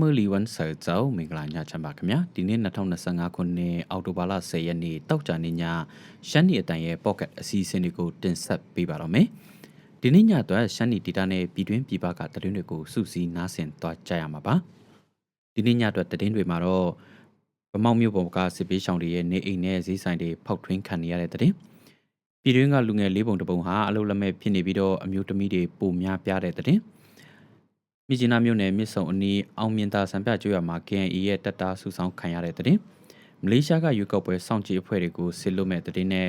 မလီဝန်ဆာဇောမင်္ဂလာညချမ်းပါခင်ဗျာဒီနေ့2025ခုနှစ်အောက်တိုဘာလ10ရက်နေ့တောက်ကြနေ့ညရှမ်းနီအတန်ရဲ့ pocket အစီအစဉ်တွေကိုတင်ဆက်ပေးပါတော့မယ်ဒီနေ့ညအတွက်ရှမ်းနီဒေတာနဲ့ပြည်တွင်းပြည်ပကသတင်းတွေကိုစုစည်းနားဆင်သွားကြရမှာပါဒီနေ့ညအတွက်သတင်းတွေမှာတော့ဗမောက်မြို့ပေါ်ကစစ်ပေးဆောင်တွေရဲ့နေအိမ်နဲ့ဈေးဆိုင်တွေဖောက်ထွင်းခံနေရတဲ့သတင်းပြည်တွင်းကလူငယ်လေးပုံတစ်ပုံဟာအလုလက်မဲ့ဖြစ်နေပြီးတော့အမျိုးသမီးတွေပုံများပြားတဲ့သတင်း မြစ်ကြီးနားမြို့နယ်မြစ်ဆုံအနီးအောင်မြင်သာစံပြကျွော်မှာ KNE ရဲ့တပ်သားစုဆောင်ခံရတဲ့တဲ့မလေးရှားကရွေးကောက်ပွဲစောင့်ကြည့်အဖွဲ့တွေကိုဆစ်လွတ်မဲ့တဲ့နဲ့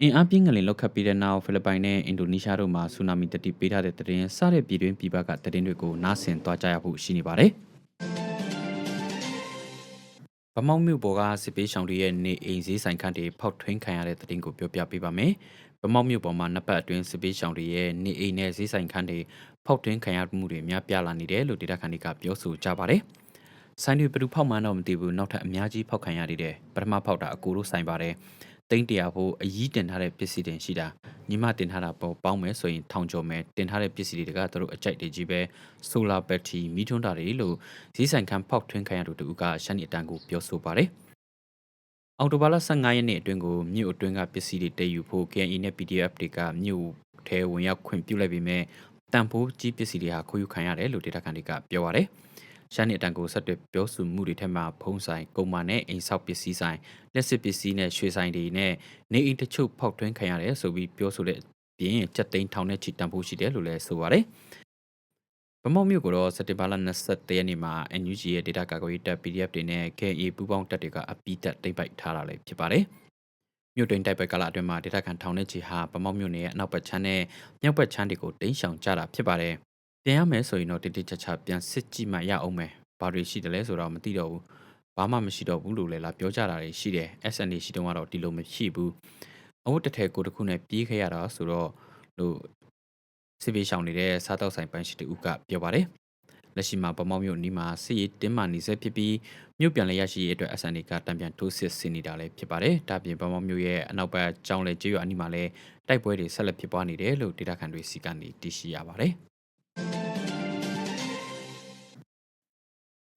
အင်အားပြင်းငလင်လောက်ခတ်ပြီးတဲ့နောက်ဖိလစ်ပိုင်နဲ့အင်ဒိုနီးရှားတို့မှာဆူနာမီတတိပေးထားတဲ့တဲ့စတဲ့ပြည်တွင်းပြည်ပကတဲ့တွေကိုနားဆင်သွားကြရဖို့ရှိနေပါတယ်ဗမောက်မြို့ပေါ်ကစစ်ပေးဆောင်တွေရဲ့နေအိမ်စည်းဆိုင်ခန့်တွေဖောက်ထွင်းခံရတဲ့တဲ့တင်ကိုပြောပြပေးပါမယ်။ဗမောက်မြို့ပေါ်မှာနှစ်ပတ်အတွင်းစစ်ပေးဆောင်တွေရဲ့နေအိမ်နဲ့စည်းဆိုင်ခန့်တွေ ဖောက်ထွင်းခံရမှုတွေများပြားလာနေတယ်လို့ဒေတာခန်တွေကပြောဆိုကြပါတယ်။ဆိုင်တွေဘယ်သူဖောက်မှန်းတော့မသိဘူးနောက်ထပ်အများကြီးဖောက်ခံရသေးတယ်။ပထမဖောက်တာအကူတို့ဆိုင်ပါတယ်။တိန့်တရာဖို့အကြီးတင်ထားတဲ့ပစ္စည်းတင်ရှိတာညီမတင်ထားတာပေါ်ပေါင်းမယ်ဆိုရင်ထောင်ကျော်မယ်တင်ထားတဲ့ပစ္စည်းတွေကတို့အကြိုက်တွေကြီးပဲဆိုလာဘက်ထရီမီးထွန်းတာတွေလို့ဈေးဆိုင်ခန်းဖောက်ထွင်းခံရသူတူကရှမ်းနီအတန်ကိုပြောဆိုပါတယ်။အော်တိုဘာလ15ရက်နေ့အတွင်းကိုမြို့အတွင်းကပစ္စည်းတွေတည်ယူဖို့ KNE နဲ့ PDF တွေကမြို့ထဲဝင်ရောက်ခွင့်ပြုလိုက်ပြီးမြဲ တန်ဖိုးကြီးပစ္စည်းတွေဟာခိုးယူခံရတယ်လို့ဒေတာကန်တွေကပြောပါရယ်ရှမ်းနီအတန်ကိုဆက်တွဲပြောဆိုမှုတွေထက်မှဖုံးဆိုင်ကုံမာနဲ့အိမ်ဆောက်ပစ္စည်းဆိုင်လက်စစ်ပစ္စည်းနဲ့ရွှေဆိုင်တွေနဲ့နေအိမ်တချို့ဖောက်ထွင်းခံရတယ်ဆိုပြီးပြောဆိုတဲ့ပြင်ကြက်သိန်းထောင်နဲ့ချီတန်ဖိုးရှိတယ်လို့လည်းဆိုပါရယ်ဗမောက်မြို့ကိုတော့စက်တင်ဘာလ23ရက်နေ့မှာ NUG ရဲ့ data ကာကွယ်ရေးတပ် PDF တွေနဲ့ KA ပူးပေါင်းတပ်တွေကအပိတက်တိမ့်ပိုက်ထားတာလည်းဖြစ်ပါတယ်။ မြို့တွင်တိုက်ပွဲကာလအတွင်းမှာဒေသခံထောင်နဲ့ချီဟာဗမောက်မြို့နယ်ရဲ့အနောက်ဘက်ခြမ်းနဲ့မြောက်ဘက်ခြမ်းတွေကိုတိမ်းရှောင်ကြတာဖြစ်ပါတယ်။ပြန်ရမယ်ဆိုရင်တော့တိတိကျကျပြန်စစ်ကြည့်မှရအောင်မယ်။ဘာတွေရှိတယ်လဲဆိုတော့မသိတော့ဘူး။ဘာမှမရှိတော့ဘူးလို့လည်းလာပြောကြတာတွေရှိတယ်။ SND ရှိတုန်းကတော့ဒီလိုမရှိဘူး။အဝတ်တထည်ကိုတစ်ခုနဲ့ပြေးခဲ့ရတာဆိုတော့လို့စစ်ပေးရှောင်နေတဲ့စားတောက်ဆိုင်ပန်းရှိတူကပြောပါတယ်။ လက်ရှိမှာဗမောက်မြို့နီးမှာစစ်ရေးတင်းမာနေဆဲဖြစ်ပြီးမြို့ပြန်လည်ရရှိရေးအတွက် SND ကတံပြန်ထိုးစစ်ဆင်နေတာလည်းဖြစ်ပါတယ်။ဒါပြင်ဗမောက်မြို့ရဲ့အနောက်ဘက်ကျောင်းလေကျေးရွာအနီးမှာလည်းတိုက်ပွဲတွေဆက်လက်ဖြစ်ပွားနေတယ်လို့ဒေတာခန်တွေစီကနေသိရှိရပါတယ်။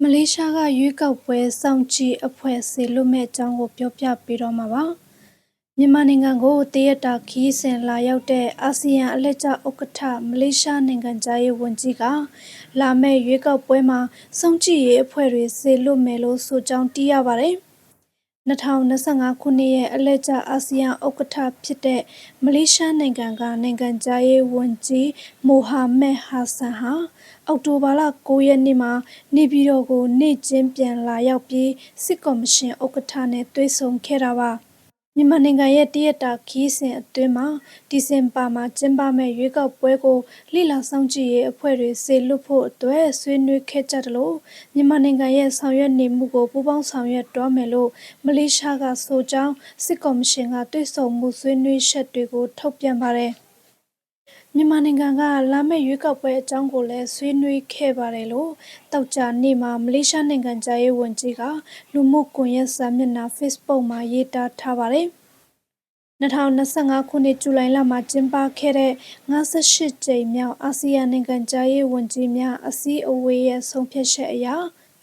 မလေးရှားကရွေးကောက်ပွဲစောင့်ကြည့်အဖွဲ့ဆေလွတ်မဲ့အကြောင်းကိုပြောပြပေးတော့မှာပါ။ မြန်မာနိုင်ငံကိုတရက်တာခီးစဉ်လာရောက်တဲ့အာဆီယံအလှည့်ကျဥက္ကဋ္ဌမလေးရှားနိုင်ငံသားရေးဝန်ကြီးကလာမယ့်ရွေးကောက်ပွဲမှာစုံကြည်ရေးအဖွဲ့တွေစေလွတ်မယ်လို့ဆိုကြောင်းတီးရပါတယ်။2025ခုနှစ်ရဲ့အလှည့်ကျအာဆီယံဥက္ကဋ္ဌဖြစ်တဲ့မလေးရှားနိုင်ငံကနိုင်ငံသားရေးဝန်ကြီးမိုဟာမက်ဟာဆန်ဟာအောက်တိုဘာလ9ရက်နေ့မှာနေပြည်တော်ကိုနေ့ချင်းပြန်လာရောက်ပြီးစစ်ကော်မရှင်ဥက္ကဋ္ဌနဲ့တွေ့ဆုံခဲ့တာပါ။ မြန်မာနိုင်ငံရဲ့တရက်တာခီးစဉ်အတွင်းမှာဒီဇင်ဘာမှာကျင်းပမယ့်ရွေးကောက်ပွဲကိုလိလာဆောင်ကြည့်ရေးအဖွဲ့တွေစေလွတ်ဖို့အတွက်ဆွေးနွေးခဲ့ကြတယ်လို့မြန်မာနိုင်ငံရဲ့ဆောင်ရွက်နေမှုကိုပူးပေါင်းဆောင်ရွက်တော်မယ်လို့မလေးရှားကဆိုကြောင်းစစ်ကော်မရှင်ကတွေ့ဆုံမှုဆွေးနွေးချက်တွေကိုထုတ်ပြန်ပါတယ်။ မြန်မာနိုင်ငံကလာမယ့်ရွေးကောက်ပွဲအကြောင်းကိုလည်းဆွေးနွေးခဲ့ပါတယ်လို့တောက်ကြနေ့မှာမလေးရှားနိုင်ငံသားရေးဝန်ကြီးကလူမှုကွန်ရက်စာမျက်နှာ Facebook မှာရေးသားထားပါတယ်။2025ခုနှစ်ဇူလိုင်လမှာကျင်းပခဲ့တဲ့58ကြိမ်မြောက်အာဆီယံနိုင်ငံသားရေးဝန်ကြီးများအစည်းအဝေးရဲ့ဆုံးဖြတ်ချက်အရ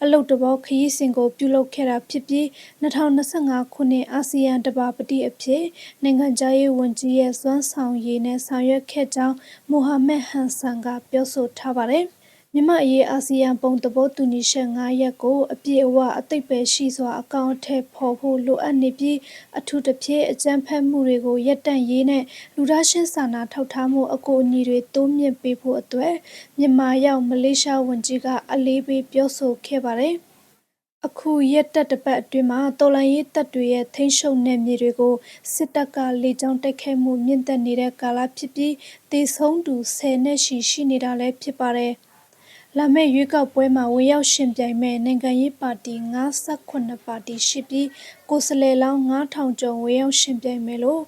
အလုတ်တဘောခရီးစဉ်ကိုပြုလုပ်ခဲ့တာဖြစ်ပြီး2025ခုနှစ်အာဆီယံတဘာပတိအဖြစ်နိုင်ငံခြားရေးဝန်ကြီးရဲ့စွမ်းဆောင်ရည်နဲ့ဆောင်ရွက်ခဲ့ကြောင်းမိုဟာမက်ဟန်ဆန်ကပြောဆိုထားပါတယ်။ မြမအရေးအာဆီယံပုံသဘောတူညီချက်9ရပ်ကိုအပြည့်အဝအသိပယ်ရှိစွာအကောင့်အထက်ဖော်ဖို့လိုအပ်နေပြီးအထူးသဖြင့်အကြမ်းဖက်မှုတွေကိုရပ်တန့်ရေးနဲ့လူသားချင်းစာနာထောက်ထားမှုအကူအညီတွေတိုးမြင့်ပေးဖို့အတွက်မြန်မာရောက်မလေးရှားဝန်ကြီးကအလေးပေးပြောဆိုခဲ့ပါတယ်။အခုရက်တက်တပတ်အတွင်းမှာတော်လန်ရေးတပ်တွေရဲ့ထိန်းချုပ်နယ်မြေတွေကိုစစ်တပ်ကလေကြောင်းတိုက်ခိုက်မှုမြင့်တက်နေတဲ့ကာလဖြစ်ပြီးတေဆုံးသူ10နဲ့ရှိရှိနေတာလည်းဖြစ်ပါတယ်။ လာမယ့်ရွေးကောက်ပွဲမှာဝင်ရောက်ရှင်ပြိုင်မဲ့နိုင်ငံရေးပါတီ58ပါတီရှိပြီးကိုယ်စားလှယ်လောင်း9000ကျော်ဝင်ရောက်ရှင်ပြိုင်မယ်လို့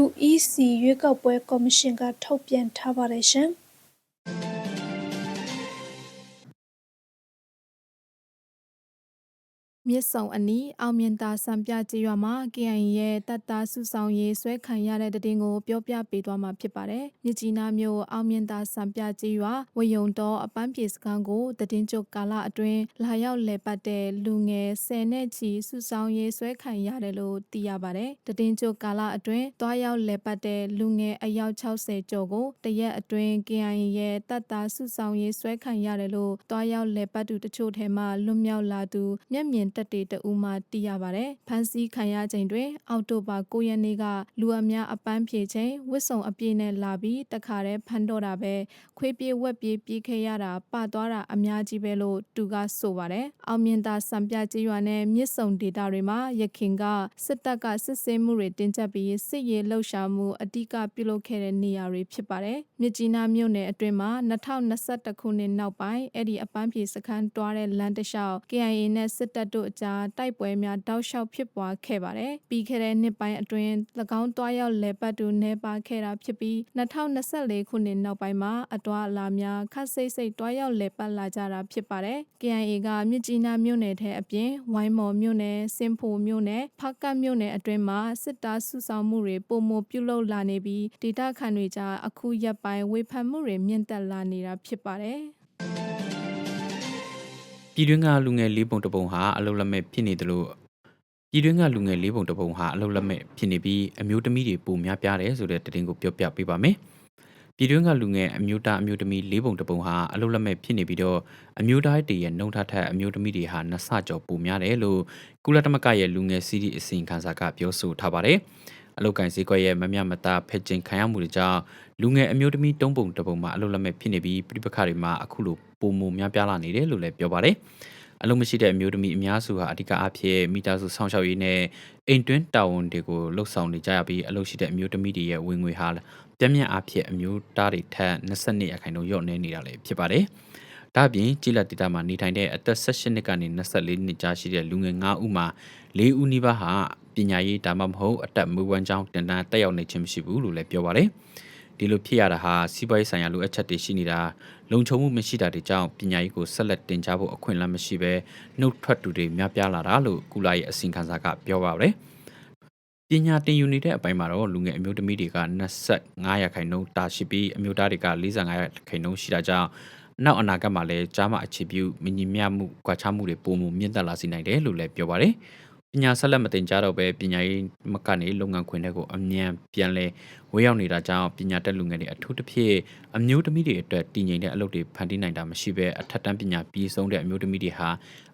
UEC ရွေးကောက်ပွဲကော်မရှင်ကထုတ်ပြန်ထားပါတယ်ရှင်။ မြစ်ဆုံအနီးအောင်မြင်သာစံပြကြေးရွာမှာ KIA ရဲ့တပ်သားစုဆောင်ရေးဆွဲခံရတဲ့တဲ့တင်ကိုပြောပြပေးသွားမှာဖြစ်ပါတယ်။မြစ်ကြီးနားမြို့အောင်မြင်သာစံပြကြေးရွာဝယုံတော်အပန်းပြေစခန်းကိုတဲ့တင်ကျုပ်ကာလအတွင်းလာရောက်လည်ပတ်တဲ့လူငယ်10နဲ့ချီစုဆောင်ရေးဆွဲခံရတယ်လို့သိရပါတယ်။တဲ့တင်ကျုပ်ကာလအတွင်းတွားရောက်လည်ပတ်တဲ့လူငယ်အယောက်60ကျော်ကိုတရက်အတွင်း KIA ရဲ့တပ်သားစုဆောင်ရေးဆွဲခံရတယ်လို့တွားရောက်လည်ပတ်သူတချို့ထဲမှလွတ်မြောက်လာသူမျက်မြင်တက်တေတဦးမှသိရပါတယ်။ဖမ်းဆီးခံရချိန်တွင် အောက်တိုဘာ9ရက်နေ့ကလူအများအပန်းဖြေချိန်ဝစ်စုံအပြည့်နဲ့လာပြီးတခါတည်းဖမ်းတော့တာပဲခွေးပြေးဝက်ပြေးပြေးခဲ့ရတာပသွားတာအများကြီးပဲလို့သူကဆိုပါတယ်။အောင်မြင်သာစံပြကြေးရွာနဲ့မြစ်ဆုံဒေတာတွေမှာရခင်ကစစ်တပ်ကစစ်ဆေးမှုတွေတင်ကြပ်ပြီးစစ်ရေးလှုပ်ရှားမှုအတိကပြုလုပ်ခဲ့တဲ့နေရာတွေဖြစ်ပါတယ်။မြစ်ကြီးနားမြို့နယ်အတွင်းမှာ2021ခုနှစ်နောက်ပိုင်းအဲ့ဒီအပန်းဖြေစခန်းတွားတဲ့လမ်းတစ်လျှောက် KIA နဲ့စစ်တပ်တို့အကြားတိုက်ပွဲများတောက်လျှောက်ဖြစ်ပွားခဲ့ပါတယ်။ပြီးခဲ့တဲ့နှစ်ပိုင်းအတွင်း၎င်းတွားရောက်လဲပတ်သူနေပါခဲ့တာဖြစ်ပြီး2024ခုနှစ်နောက်ပိုင်းမှာအတွားအလာများခတ်စိတ်စိတ်တွားရောက်လဲပတ်လာကြတာဖြစ်ပါတယ်။ KIA ကမြစ်ကြီးနားမြို့နယ်ထဲအပြင်ဝိုင်းမော်မြို့နယ်စင်ဖိုမြို့နယ်ဖကတ်မြို့နယ်အတွင်းမှာစစ်သားစုဆောင်မှုတွေပုံမပြုလုပ်လာနေပြီးဒေတာခန်တွေကြားအခုရက်ပိုင်းဝေဖန်မှုတွေမြင့်တက်လာနေတာဖြစ်ပါတယ်။ ပြည်တွင်းကလူငယ်လေးပုံတစ်ပုံဟာအလုတ်လက်မဲ့ဖြစ်နေတယ်လို့ပြည်တွင်းကလူငယ်လေးပုံတစ်ပုံဟာအလုတ်လက်မဲ့ဖြစ်နေပြီးအမျိုးသမီးတွေပုံများပြားတယ်ဆိုတဲ့သတင်းကိုပြောပြပေးပါမယ်။ပြည်တွင်းကလူငယ်အမျိုးသားအမျိုးသမီးလေးပုံတစ်ပုံဟာအလုတ်လက်မဲ့ဖြစ်နေပြီးတော့အမျိုးသားတွေရဲ့နှုံထထအမျိုးသမီးတွေဟာနှစ်ဆကျော်ပုံများတယ်လို့ကုလသမဂ္ဂရဲ့လူငယ်စီးရီအစီရင်ခံစာကပြောဆိုထားပါတယ်။ အလုတ်ကန်စည်းကွက်ရဲ့မမျှမတဖက်ကျင်ခံရမှုတွေကြောင့်လူငယ်အမျိုးသမီးတုံးပုံတစ်ပုံမှာအလုတ်လက်မဲ့ဖြစ်နေပြီးပြိပခါတွေမှာအခုလိုပုံမများပြားလာနေတယ်လို့လည်းပြောပါတယ်။အလုံးမရှိတဲ့အမျိုးသမီးအများစုဟာအဓိကအဖြစ်မိသားစုဆောင်ရှောက်ရေးနဲ့အိမ်တွင်းတာဝန်တွေကိုလှုပ်ဆောင်နေကြရပြီးအလုံးရှိတဲ့အမျိုးသမီးတွေရဲ့ဝင်ငွေဟာပြည့်မြတ်အဖြစ်အမျိုးသားတွေထက်22ရာခိုင်နှုန်းလျော့နေနေတာလည်းဖြစ်ပါတယ်။ဒါ့အပြင်ကြည်လက်ဒေတာမှာနေထိုင်တဲ့အသက်18နှစ်ကနေ24နှစ်ကြားရှိတဲ့လူငယ်9ဦးမှာ4ဦးနီးပါးဟာ ပညာရေးဒါမှမဟုတ်အသက်မွေးဝမ်းကြောင်းတင်တန်းတက်ရောက်နေခြင်းမရှိဘူးလို့လည်းပြောပါတယ်။ဒီလိုဖြစ်ရတာဟာစီးပွားရေးဆိုင်ရာလိုအပ်ချက်တွေရှိနေတာလုံခြုံမှုမရှိတာတွေကြောင့်ပညာရေးကိုဆက်လက်တင်ကြားဖို့အခွင့်အလမ်းမရှိဘဲနှုတ်ထွက်သူတွေများပြားလာတာလို့ကုလာရဲ့အစီရင်ခံစာကပြောပါရယ်ပညာတင်ယူနေတဲ့အပိုင်းမှာတော့လူငယ်အမျိုးသမီးတွေက25ရာခိုင်နှုန်းတာရှိပြီးအမျိုးသားတွေက45ရာခိုင်နှုန်းရှိတာကြောင့်နောက်အနာဂတ်မှာလည်းကြားမအခြေပြုမညီမျှမှုကွာခြားမှုတွေပုံမှုမြင့်တက်လာစေနိုင်တယ်လို့လည်းပြောပါတယ်။ ပညာဆက်လက်မတင်ကြတော့ပဲပညာရေးမကနေလုပ်ငန်းခွင်တွေကိုအမြန်ပြန်လဲဝေးရောက်နေတာကြောင့်ပညာတတ်လူငယ်တွေအထူးသဖြင့်အမျိုးသမီးတွေအတွက်တည်ငြိမ်တဲ့အလုပ်တွေဖန်တီးနိုင်တာမရှိဘဲအထက်တန်းပညာပြီးဆုံးတဲ့အမျိုးသမီးတွေဟာ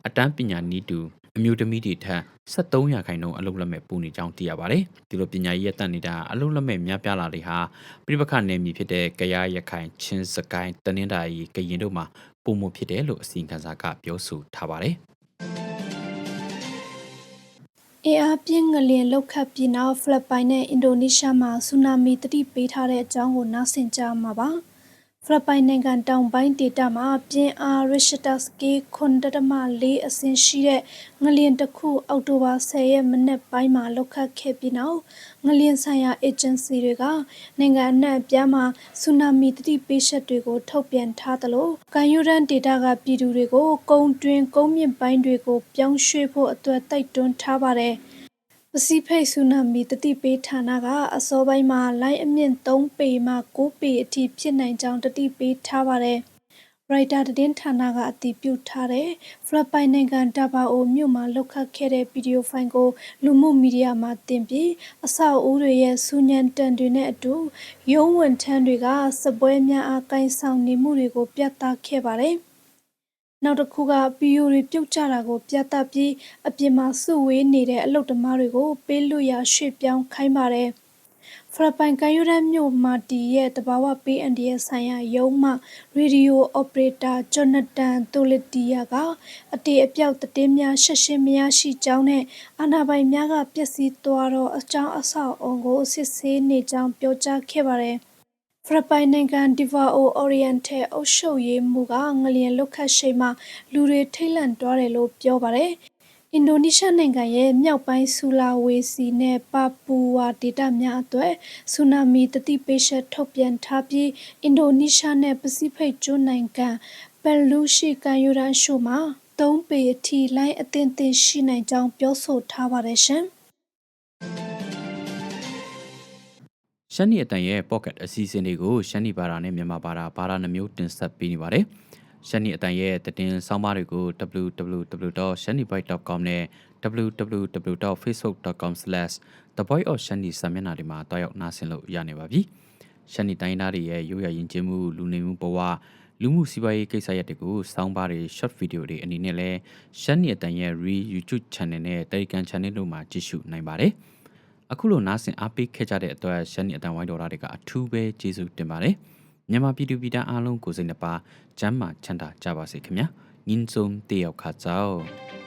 အတန်းပညာနည်းတူအမျိုးသမီးတွေထက်73ရာခိုင်နှုန်းအလုပ်လက်မဲ့ပူနေကြောင်းသိရပါတယ်။ဒီလိုပညာရေးရတတ်နေတာအလုပ်လက်မဲ့များပြားလာတွေဟာပြိပခနယ်မြေဖြစ်တဲ့ကြရရခိုင်ချင်းစကိုင်းတနင်္သာရီကရင်တို့မှာပုံမှုဖြစ်တယ်လို့အစီရင်ခံစာကပြောဆိုထားပါတယ်။ အင်အားပြင်းငလျင်လောက်ခတ်ပြီးနောက် ဖိလစ်ပိုင်နဲ့ အင်ဒိုနီးရှားမှာ ဆူနာမီတတိပေးထားတဲ့အကြောင်းကို နားဆင်ကြမှာပါ။ ဖိလစ်ပိုင်နိုင်ငံတောင်ပိုင်းဒေသမှာပြင်းအားရစ်တာစကေ9.4အဆင့်ရှိတဲ့ငလျင်တစ်ခုအောက်တိုဘာ10ရက်မနက်ပိုင်းမှာလောက်ခတ်ခဲ့ပြီးနောက်ငလျင်ဆိုင်ရာအေဂျင်စီတွေကနိုင်ငံအနှံ့အပြားမှာဆူနာမီတတိပေးချက်တွေကိုထုတ်ပြန်ထားသလိုကန်ယူရန်ဒေတာကပြည်သူတွေကိုကုန်းတွင်ကုန်းမြင့်ပိုင်းတွေကိုပြောင်းရွှေ့ဖို့အတွက်တိုက်တွန်းထားပါတယ်။ ပစိဖိတ်ဆူနာမီတတိပေးဌာနက အစောပိုင်းမှာလိုင်းအမြင့်3ပေမှ9ပေအထိဖြစ်နိုင်ကြောင်းတတိပေးထားပါတယ်။ရိုက်တာသတင်းဌာနကအတည်ပြုထားတဲ့ ဖိလစ်ပိုင်နိုင်ငံဒါဘာအိုမြို့မှာလောက်ခတ်ခဲ့တဲ့ ဗီဒီယိုဖိုင်ကို လူမှုမီဒီယာမှာတင်ပြီး အဆောက်အဦတွေရဲ့စူညံတန်တွေနဲ့အတူ ရုံးဝန်ထမ်းတွေကစပွဲများအားကင်ဆောင်နေမှုတွေကို ပြသခဲ့ပါတယ်။ နောက်တစ်ခုကဗီဒီယိုတွေပြုတ်ကျတာကို ပြသပြီးအပြင်မှာစုဝေးနေတဲ့အလုပ်သမားတွေကိုပေးလွတ်ရာရွှေ့ပြောင်းခိုင်းပါတယ်။ဖိလစ်ပိုင်ကမ်းရိုးတန်းမြို့မှာတည်ရဲ့သဘာဝဘေးအန္တရာယ်ဆိုင်ရာရုံးမှရေဒီယိုအော်ပရေတာဂျော်နတန်တိုလတီယာကအတေအပြောက်သတင်းများရှက်ရှင်းမရရှိကြောင်းနဲ့အာဏာပိုင်များကပျက်စီးသွားသောအကြောင်းအဆောက်အအုံကိုစစ်ဆေးနေကြောင်းပြောကြားခဲ့ပါတယ် ဖိလစ်ပိုင်နိုင်ငံဒီဗာအိုအိုရီယန်တယ်အုပ်ချုပ်ရေးမှူးကငလျင်လှုပ်ခတ်ချိန်မှာလူတွေထိတ်လန့်သွားတယ်လို့ပြောပါတယ်။အင်ဒိုနီးရှားနိုင်ငံရဲ့မြောက်ပိုင်းဆူလာဝေစီနဲ့ပါပူဝါဒေသများအတွက်ဆူနာမီတတိပေးချက်ထုတ်ပြန်ထားပြီးအင်ဒိုနီးရှားနဲ့ပစိဖိတ်ကျွန်းနိုင်ငံပယ်လူရှိကန်ယူရန်ရှိုမှာ3ပေအထိလိုင်းအသင့်သင့်ရှိနိုင်ကြောင်းပြောဆိုထားပါတယ်ရှင်။ ရှမ်းနီအတန်ရဲ့ pocket အစီအစဉ်တွေကိုရှမ်းနီဘာသာနဲ့မြန်မာဘာသာဘာသာနှမျိုးတင်ဆက်ပေးနေပါတယ်။ရှမ်းနီအတန်ရဲ့သတင်းဆောင်းပါးတွေကို www.shannibite.com နဲ့ www.facebook.com/theboyofshani စာမျက်နှာတွေမှာတွားရောက်နားဆင်လို့ရနေပါပြီ။ရှမ်းနီတိုင်းသားတွေရဲ့ရိုးရာယဉ်ကျေးမှုလူနေမှုဘဝလူမှုစီးပွားရေးကိစ္စရပ်တွေကိုစောင်းပါးတွေ short video တွေအနေနဲ့လဲရှမ်းနီအတန်ရဲ့ re YouTube channel နဲ့ Telegram channel တို့မှာကြည့်ရှုနိုင်ပါတယ်။ အခုလိုနားဆင်အားပေးခဲ့ကြတဲ့အတွက်ရှမ်းနီအတန်ဝိုင်းတော်သားတွေကအထူးပဲကျေးဇူးတင်ပါတယ်။မြန်မာပြည်သူပြည်သားအားလုံးကိုစိတ်နှပါကျမ်းမာချမ်းသာကြပါစေခင်ဗျာ။ညင်စုံတေရောက်ခါကြော